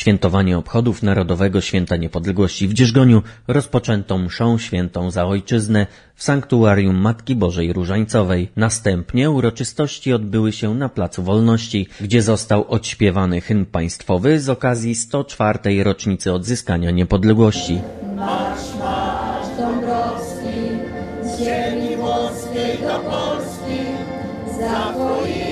Świętowanie obchodów Narodowego Święta Niepodległości w Dzierżgoniu rozpoczęto mszą świętą za ojczyznę w sanktuarium Matki Bożej Różańcowej. Następnie uroczystości odbyły się na Placu Wolności, gdzie został odśpiewany hymn państwowy z okazji 104. rocznicy odzyskania niepodległości. Dąbrowski, z ziemi włoskiej do Polski, zapoicie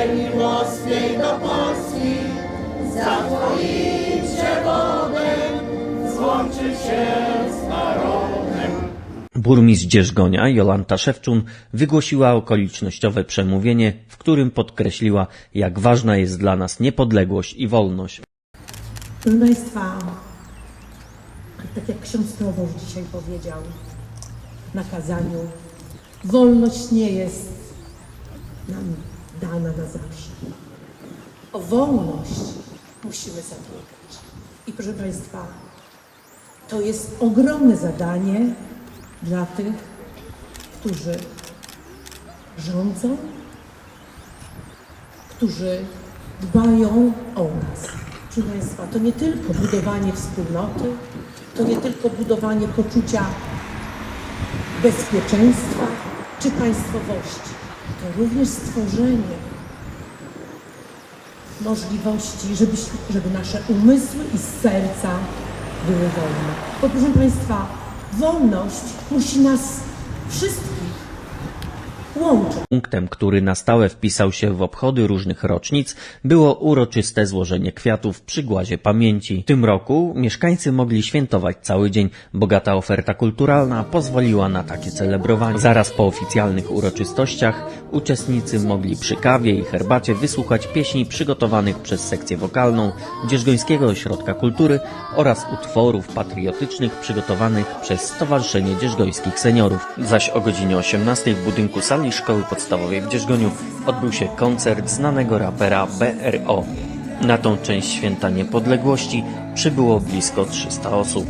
ziemi włoskiej do Polski, złączy się z narodem. Burmistrz Dzierżgonia Jolanta Szewczun wygłosiła okolicznościowe przemówienie, w którym podkreśliła, jak ważna jest dla nas niepodległość i wolność. Proszę Państwa, tak jak ksiądz proboszcz dzisiaj powiedział na kazaniu, wolność nie jest nam dana na zawsze. O wolność musimy zabiegać. I proszę Państwa, to jest ogromne zadanie dla tych, którzy rządzą, którzy dbają o nas. Proszę Państwa, to nie tylko budowanie wspólnoty, to nie tylko budowanie poczucia bezpieczeństwa czy państwowości, to również stworzenie możliwości, żeby, żeby nasze umysły i serca były wolne. Bo proszę Państwa, wolność musi nas wszystkich Punktem, który na stałe wpisał się w obchody różnych rocznic, było uroczyste złożenie kwiatów przy głazie pamięci. W tym roku mieszkańcy mogli świętować cały dzień. Bogata oferta kulturalna pozwoliła na takie celebrowanie. Zaraz po oficjalnych uroczystościach uczestnicy mogli przy kawie i herbacie wysłuchać pieśni przygotowanych przez sekcję wokalną Dzierżgońskiego Ośrodka Kultury oraz utworów patriotycznych przygotowanych przez Stowarzyszenie Dzierżgońskich Seniorów. Zaś o godzinie 18 w budynku sali Szkoły Podstawowej w Dzierżgoniu odbył się koncert znanego rapera BRO. Na tą część Święta Niepodległości przybyło blisko 300 osób.